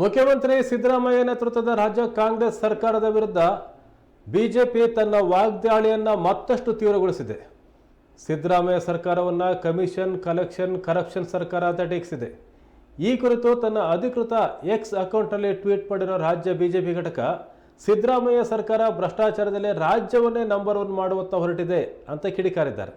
ಮುಖ್ಯಮಂತ್ರಿ ಸಿದ್ದರಾಮಯ್ಯ ನೇತೃತ್ವದ ರಾಜ್ಯ ಕಾಂಗ್ರೆಸ್ ಸರ್ಕಾರದ ವಿರುದ್ಧ ಬಿಜೆಪಿ ತನ್ನ ವಾಗ್ದಾಳಿಯನ್ನು ಮತ್ತಷ್ಟು ತೀವ್ರಗೊಳಿಸಿದೆ. ಸಿದ್ದರಾಮಯ್ಯ ಸರ್ಕಾರವನ್ನು ಕಮಿಷನ್, ಕಲೆಕ್ಷನ್, ಕರಪ್ಷನ್ ಸರ್ಕಾರ ಅಂತ ಟೀಕಿಸಿದೆ. ಈ ಕುರಿತು ತನ್ನ ಅಧಿಕೃತ ಎಕ್ಸ್ ಅಕೌಂಟ್ನಲ್ಲಿ ಟ್ವೀಟ್ ಮಾಡಿರೋ ರಾಜ್ಯ ಬಿಜೆಪಿ ಘಟಕ, ಸಿದ್ದರಾಮಯ್ಯ ಸರ್ಕಾರ ಭ್ರಷ್ಟಾಚಾರದಲ್ಲಿ ರಾಜ್ಯವನ್ನೇ ನಂಬರ್ ಒನ್ ಮಾಡುವತ್ತ ಹೊರಟಿದೆ ಅಂತ ಕಿಡಿಕಾರಿದ್ದಾರೆ.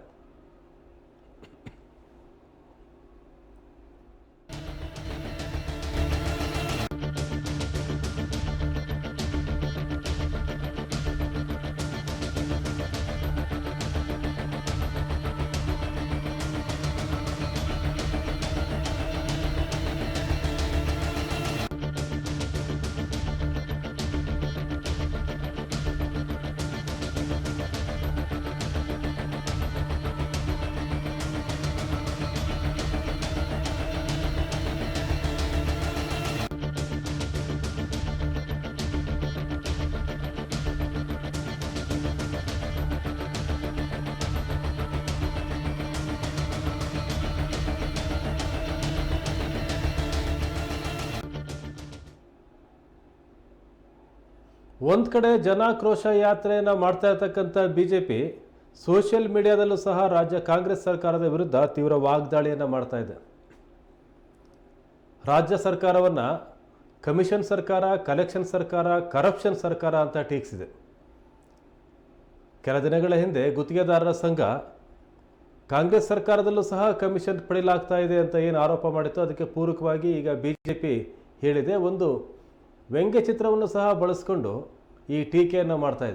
ಒಂದು ಕಡೆ ಜನಾಕ್ರೋಶ ಯಾತ್ರೆಯನ್ನು ಮಾಡ್ತಾ ಇರ್ತಕ್ಕಂಥ ಬಿ ಜೆ ಪಿ ಸೋಷಿಯಲ್ ಮೀಡಿಯಾದಲ್ಲೂ ಸಹ ರಾಜ್ಯ ಕಾಂಗ್ರೆಸ್ ಸರ್ಕಾರದ ವಿರುದ್ಧ ತೀವ್ರ ವಾಗ್ದಾಳಿಯನ್ನು ಮಾಡ್ತಾ ಇದೆ. ರಾಜ್ಯ ಸರ್ಕಾರವನ್ನು ಕಮಿಷನ್ ಸರ್ಕಾರ, ಕಲೆಕ್ಷನ್ ಸರ್ಕಾರ, ಕರಪ್ಷನ್ ಸರ್ಕಾರ ಅಂತ ಟೀಕಿಸಿದೆ. ಕೆಲ ದಿನಗಳ ಹಿಂದೆ ಗುತ್ತಿಗೆದಾರರ ಸಂಘ ಕಾಂಗ್ರೆಸ್ ಸರ್ಕಾರದಲ್ಲೂ ಸಹ ಕಮಿಷನ್ ಪಡೆಯಲಾಗ್ತಾ ಇದೆ ಅಂತ ಏನು ಆರೋಪ ಮಾಡಿತ್ತು ಅದಕ್ಕೆ ಪೂರಕವಾಗಿ ಈಗ ಬಿ ಜೆ ಪಿ ಹೇಳಿದೆ. ಒಂದು ವ್ಯಂಗ್ಯ ಚಿತ್ರವನ್ನು ಸಹ ಬಳಸ್ಕೊಂಡು ಈ ಟೀಕೆಯನ್ನು ಮಾಡ್ತಾ